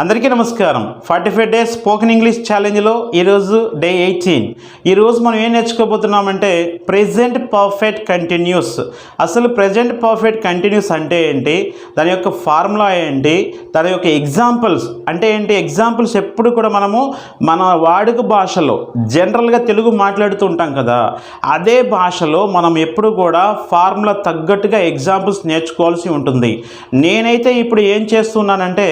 అందరికీ నమస్కారం. Forty five days spoken English ఛాలెంజ్లో ఈరోజు డే ఎయిటీన్. ఈరోజు మనం ఏం నేర్చుకోబోతున్నామంటే ప్రెజెంట్ పర్ఫెక్ట్ కంటిన్యూస్. అసలు ప్రెజెంట్ పర్ఫెక్ట్ కంటిన్యూస్ అంటే ఏంటి? దాని యొక్క ఫార్ములా ఏంటి? దాని యొక్క ఎగ్జాంపుల్స్ అంటే ఏంటి? ఎగ్జాంపుల్స్ ఎప్పుడు కూడా మనము మన వాడుక భాషలో జనరల్గా తెలుగు మాట్లాడుతూ ఉంటాం కదా అదే భాషలో మనం ఎప్పుడు కూడా ఫార్ములా తగ్గట్టుగా ఎగ్జాంపుల్స్ నేర్చుకోవాల్సి ఉంటుంది. నేనైతే ఇప్పుడు ఏం చేస్తున్నానంటే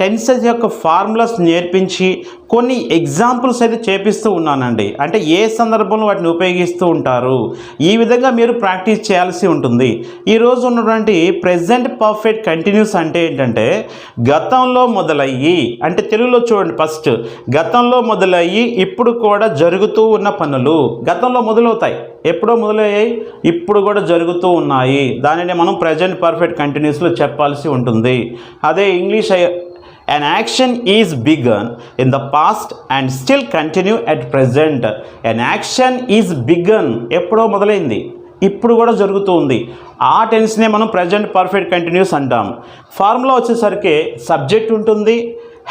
టెన్సెస్ యొక్క ఫార్ములాస్ నేర్పించి కొన్ని ఎగ్జాంపుల్స్ అయితే చేపిస్తూ ఉన్నానండి. అంటే ఏ సందర్భంలో వాటిని ఉపయోగిస్తూ ఉంటారు? ఈ విధంగా మీరు ప్రాక్టీస్ చేయాల్సి ఉంటుంది. ఈరోజు ఉన్నటువంటి ప్రెజెంట్ పర్ఫెక్ట్ కంటిన్యూస్ అంటే ఏంటంటే గతంలో మొదలయ్యి అంటే తెలుగులో చూడండి ఫస్ట్ గతంలో మొదలయ్యి ఇప్పుడు కూడా జరుగుతూ ఉన్న పనులు గతంలో మొదలవుతాయి. ఎప్పుడో మొదలయ్యాయి ఇప్పుడు కూడా జరుగుతూ ఉన్నాయి. దానిని మనం ప్రజెంట్ పర్ఫెక్ట్ కంటిన్యూస్లో చెప్పాల్సి ఉంటుంది. అదే English An action is begun in the past and still continue at present. An action is begun. ఎప్పుడో మొదలైంది. ఇప్పుడు కూడా జరుగుతూ ఉంది ఆ టెన్స్నే మనం ప్రజెంట్ పర్ఫెక్ట్ కంటిన్యూస్ అంటాం. ఫార్ములా వచ్చేసరికి సబ్జెక్ట్ ఉంటుంది.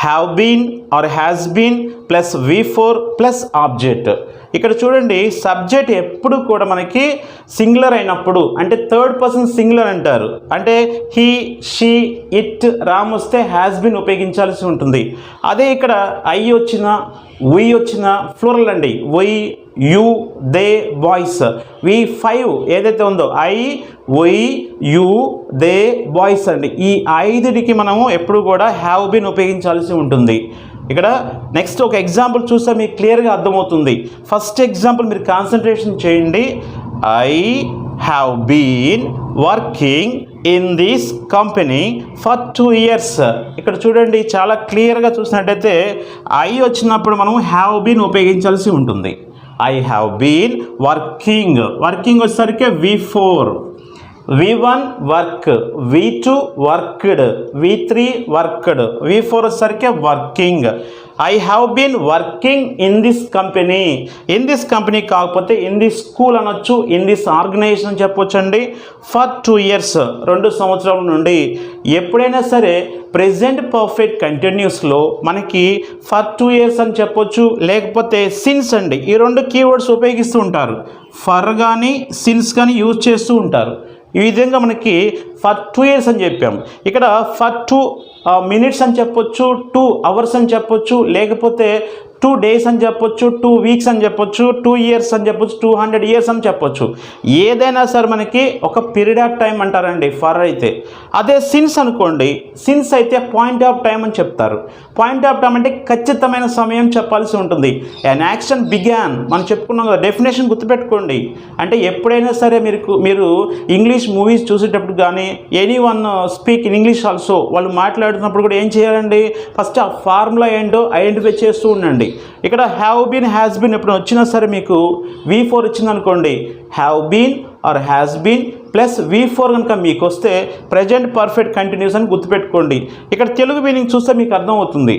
Have been or has been plus V four plus object ఇక్కడ చూడండి సబ్జెక్ట్ ఎప్పుడు కూడా మనకి సింగులర్ అయినప్పుడు అంటే థర్డ్ పర్సన్ సింగులర్ అంటారు. అంటే హీ షీ ఇట్ రామ్ వస్తే హ్యాస్ బిన్ ఉపయోగించాల్సి ఉంటుంది. అదే ఇక్కడ ఐ వచ్చిన వి వచ్చిన ఫ్లోరల్ అండి. We you they boys V five ఏదైతే ఉందో I we you they boys అండి. ఈ ఐదుడికి మనము ఎప్పుడు కూడా హ్యావ్ బిన్ ఉపయోగించాల్సి ఉంటుంది. ఇక్కడ నెక్స్ట్ ఒక ఎగ్జాంపుల్ చూస్తే మీకు క్లియర్గా అర్థమవుతుంది. ఫస్ట్ ఎగ్జాంపుల్ మీరు కాన్సన్ట్రేషన్ చేయండి. I have been working in this company for two years ఇక్కడ చూడండి చాలా క్లియర్గా చూసినట్టయితే ఐ వచ్చినప్పుడు మనం హ్యావ్ బీన్ ఉపయోగించాల్సి ఉంటుంది. I have been working working వచ్చేసరికి V four V one work V two worked V three worked V four వచ్చేసరికి working I have been working in this company in this company కాకపోతే in this school అనొచ్చు in this organisation అని చెప్పొచ్చండి for two years రెండు సంవత్సరాల నుండి. ఎప్పుడైనా సరే ప్రెజెంట్ పర్ఫెక్ట్ కంటిన్యూస్లో మనకి ఫర్ టూ ఇయర్స్ అని చెప్పొచ్చు లేకపోతే సిన్స్ అండి. ఈ రెండు కీవర్డ్స్ ఉపయోగిస్తూ ఉంటారు. ఫర్ కానీ సిన్స్ కానీ యూజ్ చేస్తూ ఉంటారు. ఈ విధంగా మనకి ఫర్ టూ ఇయర్స్ అని చెప్పాం. ఇక్కడ ఫర్ టూ మినిట్స్ అని చెప్పొచ్చు టూ అవర్స్ అని చెప్పొచ్చు లేకపోతే టూ డేస్ అని చెప్పొచ్చు టూ వీక్స్ అని చెప్పొచ్చు టూ ఇయర్స్ అని చెప్పొచ్చు టూ హండ్రెడ్ ఇయర్స్ అని చెప్పొచ్చు. ఏదైనా సరే మనకి ఒక పీరియడ్ ఆఫ్ టైం అంటారండి ఫర్ అయితే. అదే సిన్స్ అనుకోండి సిన్స్ అయితే పాయింట్ ఆఫ్ టైం అని చెప్తారు. పాయింట్ ఆఫ్ టైం అంటే ఖచ్చితమైన సమయం చెప్పాల్సి ఉంటుంది. అన్ యాక్షన్ బిగాన్ మనం చెప్పుకున్నాం కదా డెఫినేషన్ గుర్తుపెట్టుకోండి. అంటే ఎప్పుడైనా సరే మీరు మీరు ఇంగ్లీష్ మూవీస్ చూసేటప్పుడు కానీ any one speak in English also వాళ్ళు మాట్లాడుతున్నప్పుడు కూడా ఏం చేయాలండి? ఫస్ట్ ఆ ఫార్ములా ఏంటో ఐడెంటిఫై చేస్తూ ఉండండి. ఇక్కడ హ్యావ్ బీన్ హ్యాస్ బీన్ ఎప్పుడు వచ్చినా సరే మీకు వి ఫోర్ వచ్చిందనుకోండి have been or has been plus V four కనుక మీకు వస్తే ప్రజెంట్ పర్ఫెక్ట్ కంటిన్యూస్ అని గుర్తుపెట్టుకోండి. ఇక్కడ తెలుగు మీనింగ్ చూస్తే మీకు అర్థమవుతుంది.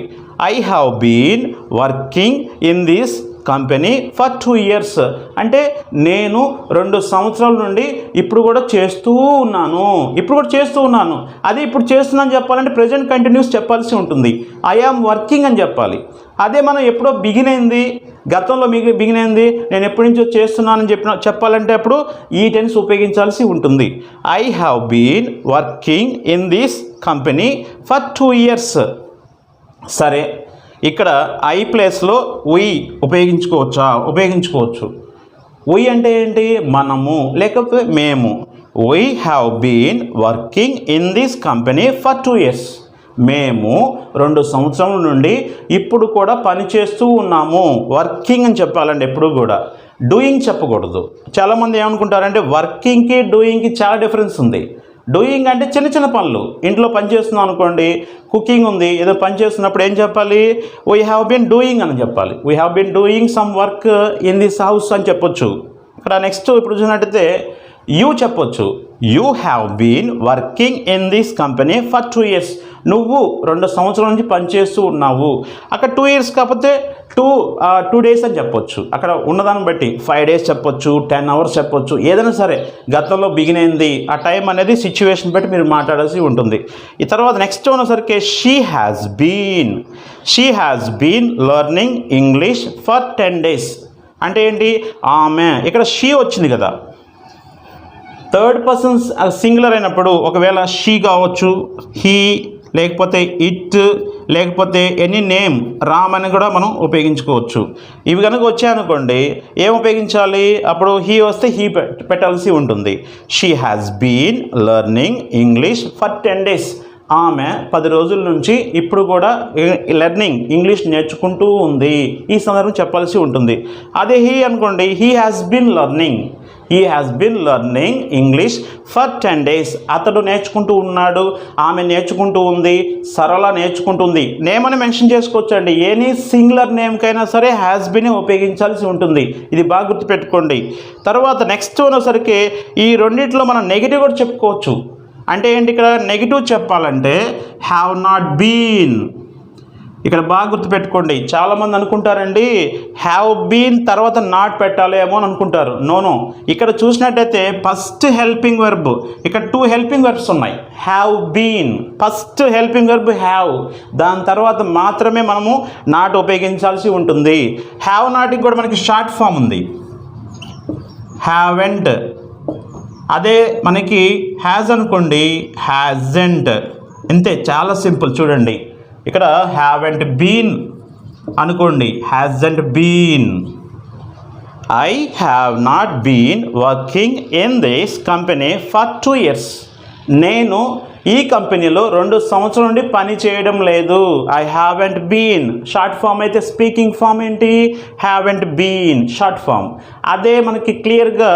I have been working in this company for two years. అంటే నేను రెండు సంవత్సరాల నుండి ఇప్పుడు కూడా చేస్తూ ఉన్నాను. ఇప్పుడు కూడా చేస్తూ ఉన్నాను. అదే ఇప్పుడు చేస్తున్నాను చెప్పాలంటే ప్రజెంట్ కంటిన్యూస్ చెప్పాల్సి ఉంటుంది. ఐ వర్కింగ్ అని చెప్పాలి. అదే మనం ఎప్పుడో బిగిన్ అయింది. గతంలో మిగి బిగిన్ అయింది. నేను ఎప్పటి నుంచో చేస్తున్నానని చెప్పిన చెప్పాలంటే అప్పుడు ఈ టెన్స్ ఉపయోగించాల్సి ఉంటుంది. I have been working in this company for two years సరే ఇక్కడ ఐ ప్లేస్లో ఉయ్ ఉపయోగించుకోవచ్చా? ఉపయోగించుకోవచ్చు. ఉయ్ అంటే ఏంటి? మనము లేకపోతే మేము. We have been working in this company for two years మేము రెండు సంవత్సరాల నుండి ఇప్పుడు కూడా పని చేస్తూ ఉన్నాము. వర్కింగ్ అని చెప్పాలండి ఎప్పుడు కూడా. డూయింగ్ చెప్పకూడదు. చాలామంది ఏమనుకుంటారంటే వర్కింగ్కి డూయింగ్కి చాలా డిఫరెన్స్ ఉంది. డూయింగ్ అంటే చిన్న చిన్న పనులు. ఇంట్లో పని చేస్తున్నాం అనుకోండి కుకింగ్ ఉంది ఏదో పని చేస్తున్నప్పుడు ఏం చెప్పాలి? వీ హ్యావ్ బీన్ డూయింగ్ అని చెప్పాలి. We have been doing some work in this house అని చెప్పొచ్చు. ఇక్కడ నెక్స్ట్ ఇప్పుడు చూసినట్టయితే యూ చెప్పొచ్చు you have been working in this company for two years నువ్వు రెండు సంవత్సరాల నుంచి పనిచేస్తూ ఉన్నావు. అక్కడ టూ ఇయర్స్ కాకపోతే టూ టూ డేస్ అని చెప్పొచ్చు. అక్కడ ఉన్నదాన్ని బట్టి ఫైవ్ డేస్ చెప్పొచ్చు టెన్ అవర్స్ చెప్పొచ్చు. ఏదైనా సరే గతంలో బిగిన్ అయింది. ఆ టైం అనేది సిచ్యువేషన్ బట్టి మీరు మాట్లాడాల్సి ఉంటుంది. ఈ తర్వాత next ఉన్నసరికి she has been she has been learning English for ten days అంటే ఏంటి? ఆమె. ఇక్కడ షీ వచ్చింది కదా. థర్డ్ పర్సన్స్ సింగులర్ అయినప్పుడు ఒకవేళ షీ కావచ్చు హీ లేకపోతే ఇట్ లేకపోతే ఎనీ నేమ్ రామ్ అని కూడా మనం ఉపయోగించుకోవచ్చు. ఇవి కనుక వచ్చాయనుకోండి ఏం ఉపయోగించాలి? అప్పుడు హీ వస్తే హీ పెట్టాల్సి ఉంటుంది. She has been learning English for ten days. ఆమె పది రోజుల నుంచి ఇప్పుడు కూడా లెర్నింగ్ ఇంగ్లీష్ నేర్చుకుంటూ ఉంది. ఈ సందర్భం చెప్పాల్సి ఉంటుంది. అదే హీ అనుకోండి he has been learning. He has been learning English for ten days అతడు నేర్చుకుంటూ ఉన్నాడు. ఆమె నేర్చుకుంటూ ఉంది. సరళ నేర్చుకుంటుంది నేమ్ అని మెన్షన్ చేసుకోవచ్చండి. ఎనీ సింగులర్ నేమ్కైనా సరే హ్యాస్ బిన్ ఉపయోగించాల్సి ఉంటుంది. ఇది బాగా గుర్తుపెట్టుకోండి. తర్వాత నెక్స్ట్ ఉన్నసరికి ఈ రెండిట్లో మనం నెగిటివ్ కూడా చెప్పుకోవచ్చు. అంటే ఏంటి ఇక్కడ? నెగిటివ్ చెప్పాలంటే హ్యావ్ నాట్ బీన్ ఇక్కడ బాగా గుర్తుపెట్టుకోండి. చాలామంది అనుకుంటారండి హ్యావ్ బీన్ తర్వాత నాట్ పెట్టాలేమో అని అనుకుంటారు. నోనో ఇక్కడ చూసినట్టయితే ఫస్ట్ హెల్పింగ్ వెర్బ్ ఇక్కడ టూ హెల్పింగ్ వెర్బ్స్ ఉన్నాయి. Have been first helping verb have దాని తర్వాత మాత్రమే మనము నాట్ ఉపయోగించాల్సి ఉంటుంది. హ్యావ్ నాట్కి కూడా మనకి షార్ట్ ఫామ్ ఉంది. హ్యావెంట్ అదే మనకి హ్యాజ్ అనుకోండి. హ్యాజెంట్ అంతే చాలా సింపుల్. చూడండి. ఇక్కడ హ్యావెంట్ బీన్ అనుకోండి. Hasn't been I have not been working in this company for two years నేను ఈ కంపెనీలో రెండు సంవత్సరం నుండి పని చేయడం లేదు. I haven't been short form అయితే స్పీకింగ్ ఫామ్ ఏంటి? హ్యావెంట్ బీన్ షార్ట్ ఫామ్ అదే మనకి క్లియర్గా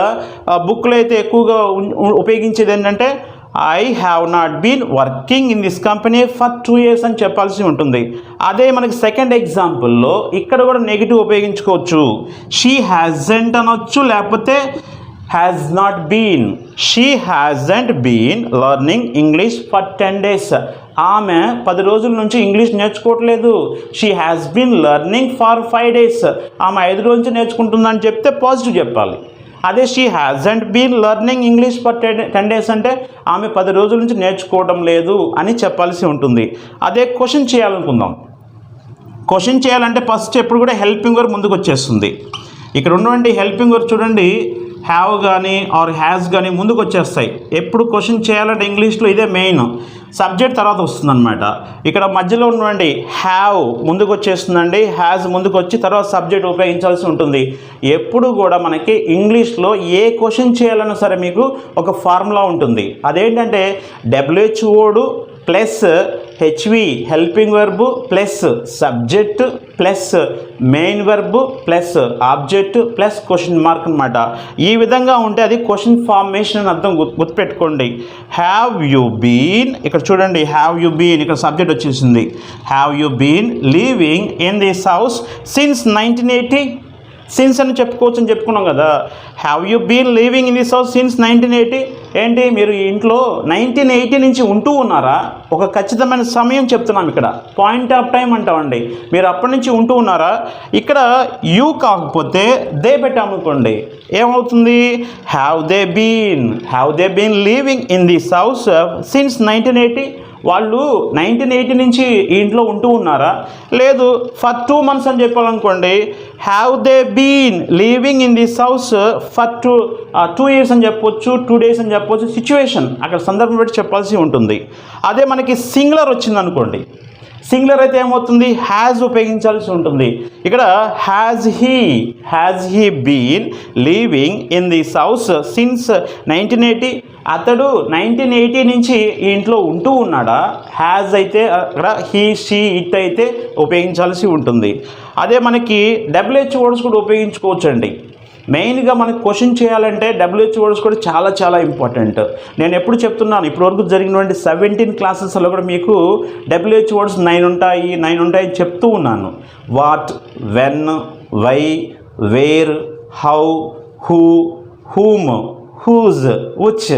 బుక్లో అయితే ఎక్కువగా ఉపయోగించేది ఏంటంటే I have not been working in this company for two years అని చెప్పాల్సి ఉంటుంది. అదే మనకి సెకండ్ ఎగ్జాంపుల్లో ఇక్కడ కూడా నెగిటివ్ ఉపయోగించుకోవచ్చు. షీ హ్యాజెంట్ అనొచ్చు లేకపోతే has not been she hasn't been learning English for ten days ఆమె పది రోజుల నుంచి English నేర్చుకోవట్లేదు. She has been learning for five days ఆమె ఐదు రోజుల నుంచి నేర్చుకుంటుందని చెప్తే పాజిటివ్ చెప్పాలి. అదే she hasn't been learning English for ten ten days అంటే ఆమె పది రోజుల నుంచి నేర్చుకోవడం లేదు అని చెప్పాల్సి ఉంటుంది. అదే క్వశ్చన్ చేయాలనుకుందాం. క్వశ్చన్ చేయాలంటే ఫస్ట్ ఎప్పుడు కూడా హెల్పింగ్ వర్ ముందుకు వచ్చేస్తుంది. ఇక్కడ ఉన్నటువంటి హెల్పింగ్ వర్ చూడండి హ్యావ్ కానీ ఆర్ హ్యాస్ కానీ ముందుకు వచ్చేస్తాయి. ఎప్పుడు క్వశ్చన్ చేయాలంటే ఇంగ్లీష్లో ఇదే మెయిన్ సబ్జెక్ట్ తర్వాత వస్తుందన్నమాట. ఇక్కడ మధ్యలో ఉండండి హ్యావ్ ముందుకు వచ్చేస్తుందండి. హ్యాస్ ముందుకు వచ్చి తర్వాత సబ్జెక్ట్ ఉపయోగించాల్సి ఉంటుంది. ఎప్పుడు కూడా మనకి ఇంగ్లీష్లో ఏ క్వశ్చన్ చేయాలన్నా సరే మీకు ఒక ఫార్ములా ఉంటుంది. అదేంటంటే WH word plus HV helping verb plus subject plus main verb plus object plus question mark అనమాట ఈ విధంగా ఉంటే అది క్వశ్చన్ ఫార్మేషన్ అని అర్థం గుర్తు గుర్తుపెట్టుకోండి. హ్యావ్ యు బీన్ ఇక్కడ చూడండి హ్యావ్ యు బీన్ ఇక్కడ సబ్జెక్ట్ వచ్చేసింది. Have you been living in this house since nineteen eighty since అని చెప్పుకోవచ్చు అని చెప్పుకున్నాం కదా. Have you been living in this house since nineteen eighty ఏంటి మీరు ఇంట్లో నైన్టీన్ ఎయిటీ నుంచి ఉంటూ ఉన్నారా? ఒక ఖచ్చితమైన సమయం చెప్తున్నాం ఇక్కడ. పాయింట్ ఆఫ్ టైం అంటామండి. మీరు అప్పటి నుంచి ఉంటూ ఉన్నారా? ఇక్కడ యూ కాకపోతే దే పెట్టామనుకోండి ఏమవుతుంది? Have they been have they been living in this house since nineteen eighty వాళ్ళు నైన్టీన్ ఎయిటీ నుంచి ఈ ఇంట్లో ఉంటూ ఉన్నారా? లేదు ఫర్ టూ మంత్స్ అని చెప్పాలనుకోండి have they been living in this house for two two years అని చెప్పొచ్చు టూ డేస్ అని చెప్పొచ్చు సిచ్యువేషన్ అక్కడ సందర్భం పెట్టి చెప్పాల్సి ఉంటుంది. అదే మనకి సింగులర్ వచ్చింది అనుకోండి సింగులర్ అయితే ఏమవుతుంది? హ్యాజ్ ఉపయోగించాల్సి ఉంటుంది. ఇక్కడ has he has he been living in this house since nineteen eighty అతడు నైన్టీన్ ఎయిటీ నుంచి ఈ ఇంట్లో ఉంటూ ఉన్నాడా? హ్యాజ్ అయితే అక్కడ హీ షీ ఇట్ అయితే ఉపయోగించాల్సి ఉంటుంది. అదే మనకి డబ్ల్యూహెచ్ వర్డ్స్ కూడా ఉపయోగించుకోవచ్చండి. మెయిన్గా మనకు క్వశ్చన్ చేయాలంటే డబ్ల్యూహెచ్ వర్డ్స్ కూడా చాలా చాలా ఇంపార్టెంట్. నేను ఎప్పుడు చెప్తున్నాను ఇప్పటివరకు జరిగినటువంటి సెవెంటీన్ క్లాసెస్లో కూడా మీకు డబ్ల్యూహెచ్ వర్డ్స్ నైన్ ఉంటాయి నైన్ ఉంటాయి అని చెప్తూ ఉన్నాను. What when why where how who whom whose which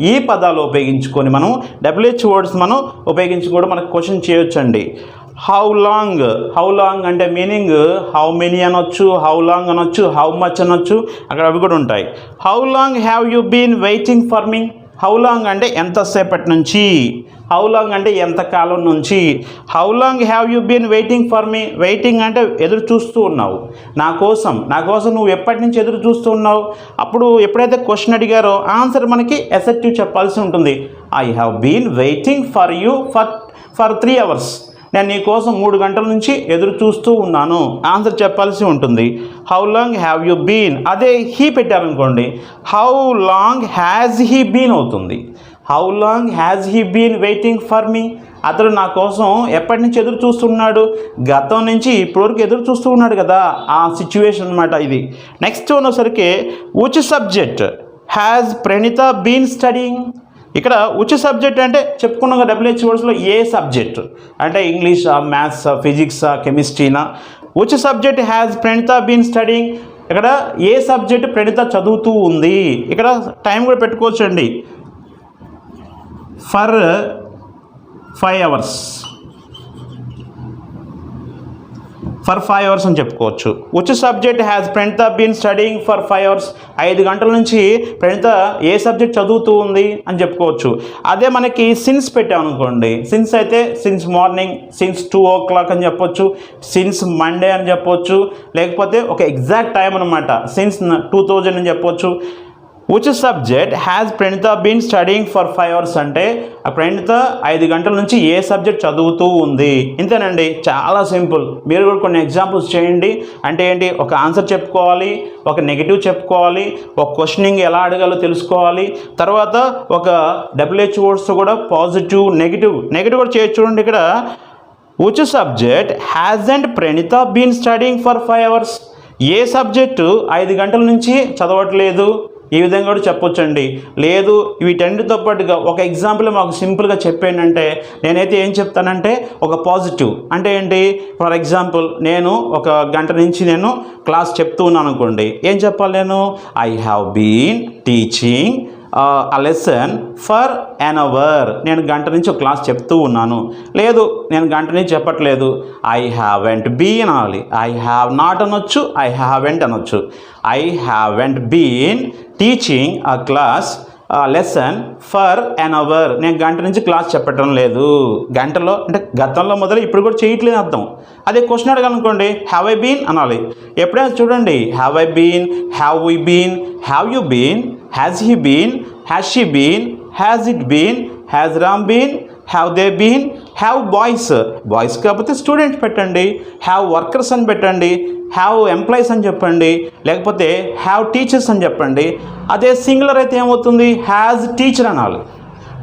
ఈ పదాలు ఉపయోగించుకొని మనం డబ్ల్యూహెచ్ వర్డ్స్ మనం ఉపయోగించుకోవడం మనకు క్వశ్చన్ చేయొచ్చండి. హౌ లాంగ్ హౌ లాంగ్ అంటే మీనింగ్ హౌ మెనీ అనొచ్చు హౌ లాంగ్ అనొచ్చు హౌ మచ్ అనొచ్చు అక్కడ అవి కూడా ఉంటాయి. How long have you been waiting for me how long అంటే ఎంతసేపటి నుంచి? హౌ లాంగ్ అంటే ఎంతకాలం నుంచి? How long have you been waiting for me waiting అంటే ఎదురు చూస్తూ ఉన్నావు. నా కోసం నా కోసం నువ్వు ఎప్పటి నుంచి ఎదురు చూస్తూ ఉన్నావు? అప్పుడు ఎప్పుడైతే క్వశ్చన్ అడిగారో ఆన్సర్ మనకి ఎసెప్టివ్ చెప్పాల్సి ఉంటుంది. I have been waiting for you for for three hours నేను నీ కోసం మూడు గంటల నుంచి ఎదురు చూస్తూ ఉన్నాను. ఆన్సర్ చెప్పాల్సి ఉంటుంది. How long have you been అదే హీ పెట్టారనుకోండి. How long has he been అవుతుంది. How long has he been waiting for me అతడు నా కోసం ఎప్పటి నుంచి ఎదురు చూస్తున్నాడు? గతం నుంచి ఇప్పటివరకు ఎదురు చూస్తూ ఉన్నాడు కదా. ఆ సిచ్యువేషన్ అనమాట ఇది. Next ఉన్నసరికి which subject has Pranitha been studying ఇక్కడ ఉచిత సబ్జెక్ట్ అంటే చెప్పుకున్నాం డబ్ల్యూహెచ్ వర్డ్స్లో ఏ సబ్జెక్ట్ అంటే ఇంగ్లీషా మ్యాథ్సా ఫిజిక్సా కెమిస్ట్రీనా which subject has Pranitha been studying ఇక్కడ ఏ సబ్జెక్ట్ ప్రణిత చదువుతూ ఉంది? ఇక్కడ టైం కూడా పెట్టుకోవచ్చండి. For five hours for five hours అని చెప్పుకోవచ్చు. Which subject has Pranitha been studying for five hours ఐదు గంటల నుంచి ప్రణిత ఏ సబ్జెక్ట్ చదువుతూ ఉంది అని చెప్పుకోవచ్చు. అదే మనకి సిన్స్ పెట్టామనుకోండి సిన్స్ అయితే since morning since two o'clock అని చెప్పొచ్చు. సిన్స్ మండే అని చెప్పొచ్చు. లేకపోతే ఒక ఎగ్జాక్ట్ టైం అనమాట సిన్స్ టూ థౌజండ్ అని చెప్పొచ్చు. Which subject has Pranitha been studying for five hours అంటే ఆ ప్రణిత ఐదు గంటల నుంచి ఏ సబ్జెక్ట్ చదువుతూ ఉంది? ఇంతేనండి చాలా సింపుల్. మీరు కూడా కొన్ని ఎగ్జాంపుల్స్ చేయండి. అంటే ఏంటి? ఒక ఆన్సర్ చెప్పుకోవాలి ఒక నెగిటివ్ చెప్పుకోవాలి ఒక క్వశ్చనింగ్ ఎలా అడగాలో తెలుసుకోవాలి. తర్వాత ఒక డబ్ల్యూహెచ్ వర్డ్స్ కూడా పాజిటివ్ నెగిటివ్ నెగిటివ్ కూడా చేయొచ్చు చూడండి ఇక్కడ. Which subject has and Pranitha been studying for five hours A subject ఐదు గంటల నుంచి చదవట్లేదు? ఈ విధంగా కూడా చెప్పొచ్చండి. లేదు వీటన్నిటితో పాటుగా ఒక ఎగ్జాంపుల్ మాకు సింపుల్గా చెప్పానంటే నేనైతే ఏం చెప్తానంటే ఒక పాజిటివ్ అంటే ఏంటి? ఫర్ ఎగ్జాంపుల్ నేను ఒక గంట నుంచి నేను క్లాస్ చెప్తూ ఉన్నాను అనుకోండి. ఏం చెప్పాలి నేను? I have been teaching a lesson for an hour నేను గంట నుంచి ఒక క్లాస్ చెప్తూ ఉన్నాను. లేదు నేను గంట నుంచి చెప్పట్లేదు. ఐ హ్యావెంట్ బీన్ అనాలి. ఐ హ్యావ్ నాట్ అనొచ్చు. ఐ హ్యావెంట్ అనొచ్చు. I haven't been teaching a class lesson for an hour నేను గంట నుంచి క్లాస్ చెప్పటం లేదు. గంటలో అంటే గతంలో మొదలు ఇప్పుడు కూడా చేయట్లేదు అర్థం. అదే క్వశ్చన్ అడగాలనుకోండి హ్యావ్ ఐ బీన్ అనాలి. ఎప్పుడైనా చూడండి have I been have we been have you been has he been has she been has it been has Ram been have they been have boys boys కాకపోతే student పెట్టండి. Have workers అని పెట్టండి. Have employees అని చెప్పండి. లేకపోతే have teachers అని చెప్పండి. అదే సింగులర్ అయితే ఏమవుతుంది? హ్యాజ్ టీచర్ అనాలి.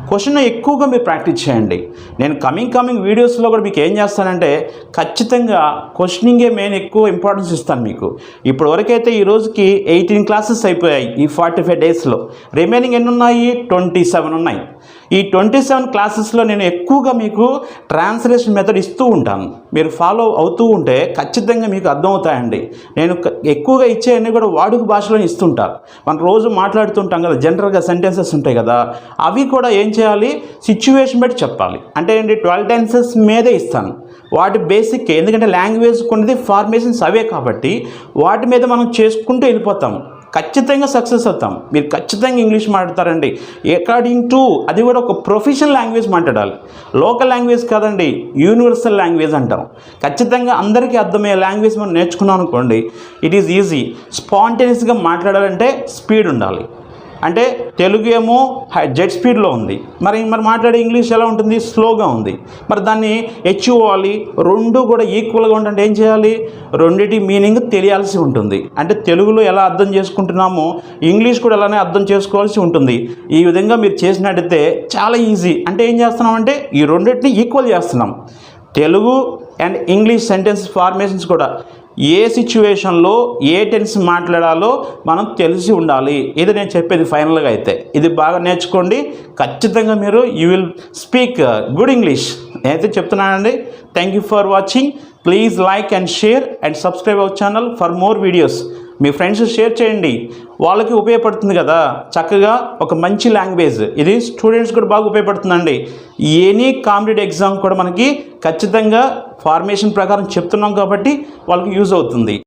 క్వశ్చన్ ఎక్కువగా మీరు ప్రాక్టీస్ చేయండి. నేను కమింగ్ కమింగ్ వీడియోస్లో కూడా మీకు ఏం చేస్తానంటే ఖచ్చితంగా క్వశ్చనింగే మెయిన్ ఎక్కువ ఇంపార్టెన్స్ ఇస్తాను మీకు. ఇప్పుడు వరకైతే ఈ రోజుకి ఎయిటీన్ క్లాసెస్ అయిపోయాయి ఈ ఫార్టీ ఫైవ్ డేస్లో రిమైనింగ్ ఎన్ని ఉన్నాయి? ట్వంటీ సెవెన్ ఉన్నాయి. ఈ ట్వంటీ సెవెన్ క్లాసెస్లో నేను ఎక్కువగా మీకు ట్రాన్స్లేషన్ మెథడ్ ఇస్తూ ఉంటాను. మీరు ఫాలో అవుతూ ఉంటే ఖచ్చితంగా మీకు అర్థమవుతాయండి. నేను ఎక్కువగా ఇచ్చేవన్నీ కూడా వాడుక భాషలో ఇస్తుంటాను మనం రోజు మాట్లాడుతుంటాం కదా జనరల్గా సెంటెన్సెస్ ఉంటాయి కదా అవి కూడా ఏం చేయాలి? సిచ్యువేషన్ బట్టి చెప్పాలి. అంటే ఏంటి? ట్వెల్వ్ టెన్సెస్ మీదే ఇస్తాను. వాటి బేసిక్ ఎందుకంటే లాంగ్వేజ్ కొన్నది ఫార్మేషన్స్ అవే కాబట్టి వాటి మీద మనం చేసుకుంటూ వెళ్ళిపోతాం ఖచ్చితంగా సక్సెస్ అవుతాం. మీరు ఖచ్చితంగా ఇంగ్లీష్ మాట్లాడతారండి. అకార్డింగ్ టు అది కూడా ఒక ప్రొఫెషనల్ లాంగ్వేజ్ మాట్లాడాలి. లోకల్ లాంగ్వేజ్ కాదండి యూనివర్సల్ లాంగ్వేజ్ అంటాం. ఖచ్చితంగా అందరికీ అర్థమయ్యే లాంగ్వేజ్ మనం నేర్చుకున్నాం అనుకోండి ఇట్ ఈజ్ ఈజీ స్పాంటేనియస్గా మాట్లాడాలంటే స్పీడ్ ఉండాలి. అంటే తెలుగు ఏమో హై జెట్ స్పీడ్లో ఉంది. మరి మరి మాట్లాడే ఇంగ్లీష్ ఎలా ఉంటుంది? స్లోగా ఉంది. మరి దాన్ని హెచ్చుకోవాలి రెండు కూడా ఈక్వల్గా ఉండాలంటే ఏం చేయాలి? రెండిటి మీనింగ్ తెలియాల్సి ఉంటుంది. అంటే తెలుగులో ఎలా అర్థం చేసుకుంటున్నామో ఇంగ్లీష్ కూడా అలానే అర్థం చేసుకోవాల్సి ఉంటుంది. ఈ విధంగా మీరు చేసినట్టయితే చాలా ఈజీ. అంటే ఏం చేస్తున్నామంటే ఈ రెండింటిని ఈక్వల్ చేస్తున్నాం. Telugu and English sentence formations కూడా. ఏ సిచ్యువేషన్లో ఏ టెన్స్ మాట్లాడాలో మనం తెలిసి ఉండాలి. ఇది నేను చెప్పేది ఫైనల్గా అయితే. ఇది బాగా నేర్చుకోండి. ఖచ్చితంగా మీరు you will speak good English నేనైతే చెప్తున్నానండి. Thank you for watching please like and share and subscribe our channel for more videos me friends share చేయండి. వాళ్ళకి ఉపయోగపడుతుంది కదా. చక్కగా ఒక మంచి లాంగ్వేజ్ ఇది స్టూడెంట్స్ కూడా బాగా ఉపయోగపడుతుందండి. ఎనీ కాంపిటేటివ్ ఎగ్జామ్ కూడా మనకి ఖచ్చితంగా ఫార్మేషన్ ప్రకారం చెప్తున్నాం కాబట్టి వాళ్ళకి యూజ్ అవుతుంది.